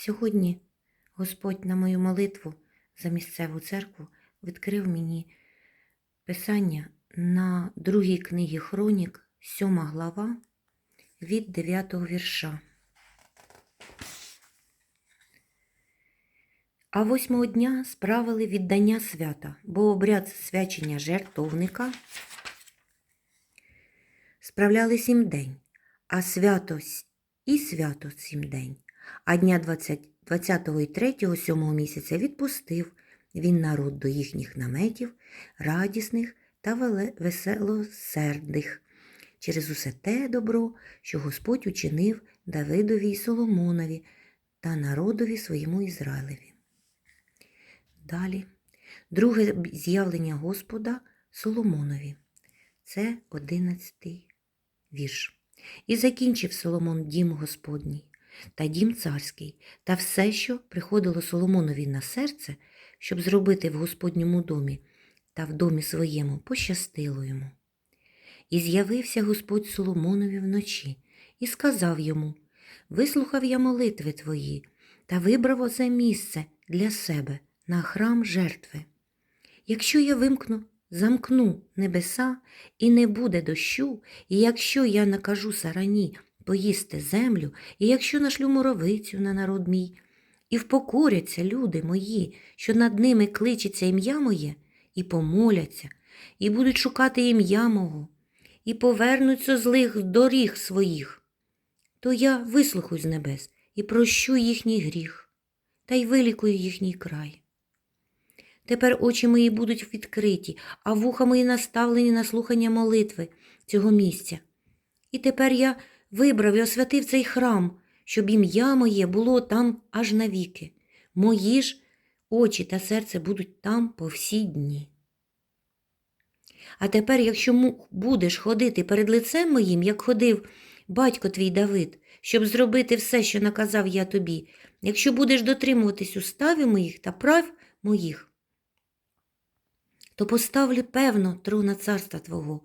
Сьогодні Господь на мою молитву за місцеву церкву відкрив мені писання на другій книгі Хронік, 7 глава від 9 вірша. А восьмого дня справили віддання свята, бо обряд свячення жертовника справляли сім день, а свято і свято сім день. А дня 20, 20 і 3 сьомого місяця відпустив він народ до їхніх наметів, радісних та веселосердних, через усе те добро, що Господь учинив Давидові і Соломонові та народові своєму Ізраїлеві. Далі, друге з'явлення Господа Соломонові. Це одинадцятий вірш. І закінчив Соломон дім Господній та дім царський, та все, що приходило Соломонові на серце, щоб зробити в Господньому домі та в домі своєму, пощастило йому. І з'явився Господь Соломонові вночі і сказав йому: Вислухав я молитви твої та вибрав оце місце для себе на храм жертви. Якщо я вимкну, замкну небеса і не буде дощу, і якщо я накажу сарані поїсти землю, і якщо нашлю муровицю на народ мій, і впокоряться люди мої, що над ними кличеться ім'я моє, і помоляться, і будуть шукати ім'я мого, і повернуться злих доріг своїх, то я вислухаю з небес і прощу їхній гріх, та й вилікую їхній край. Тепер очі мої будуть відкриті, а вуха мої наставлені на слухання молитви цього місця. І тепер я вибрав і освятив цей храм, щоб ім'я моє було там аж навіки. Мої ж очі та серце будуть там по всі дні. А тепер, якщо будеш ходити перед лицем моїм, як ходив батько твій Давид, щоб зробити все, що наказав я тобі, якщо будеш дотримуватись уставів моїх та прав моїх, то поставлю певно трона царства Твого,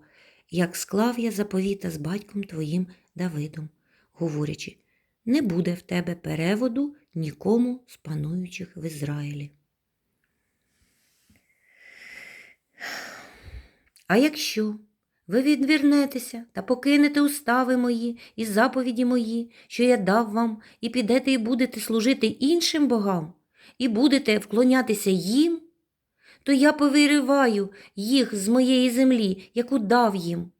як склав я заповіта з батьком твоїм Давидом, говорячи, не буде в тебе переводу нікому з пануючих в Ізраїлі. А якщо ви відвернетеся та покинете устави мої і заповіді мої, що я дав вам, і підете і будете служити іншим богам, і будете вклонятися їм, то я повириваю їх з моєї землі, яку дав їм.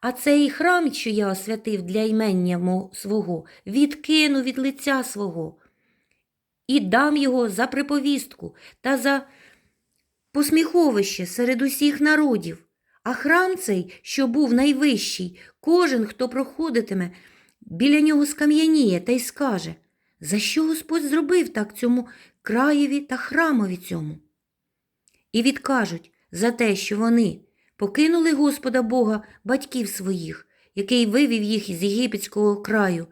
А цей храм, що я освятив для імення свого, відкину від лиця свого і дам його за приповістку та за посміховище серед усіх народів. А храм цей, що був найвищий, кожен, хто проходитиме, біля нього скам'яніє та й скаже, за що Господь зробив так цьому краєві та храмові цьому? І відкажуть за те, що вони покинули Господа Бога батьків своїх, який вивів їх із єгипетського краю,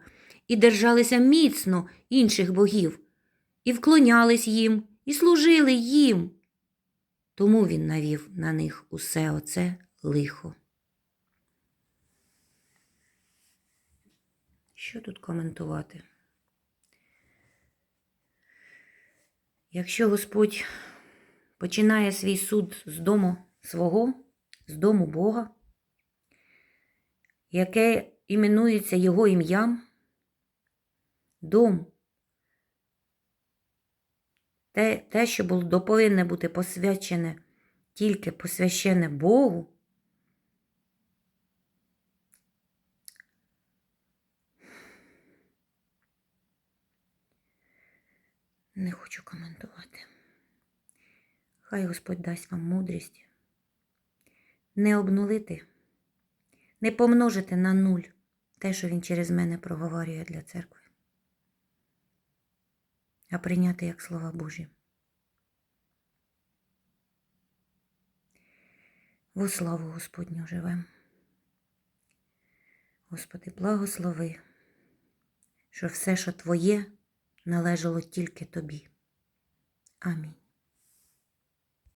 і держалися міцно інших богів, і вклонялись їм, і служили їм. Тому він навів на них усе оце лихо. Що тут коментувати? Якщо Господь починає свій суд з дому свого, з дому Бога, яке іменується Його ім'ям, дом, те, те, що було повинне бути посвячене тільки посвящене Богу, не хочу коментувати. Хай Господь дасть вам мудрість не обнулити, не помножити на нуль те, що Він через мене проговорює для церкви, а прийняти як слова Божі. Во славу Господню живем. Господи, благослови, що все, що Твоє, належало тільки Тобі. Амінь.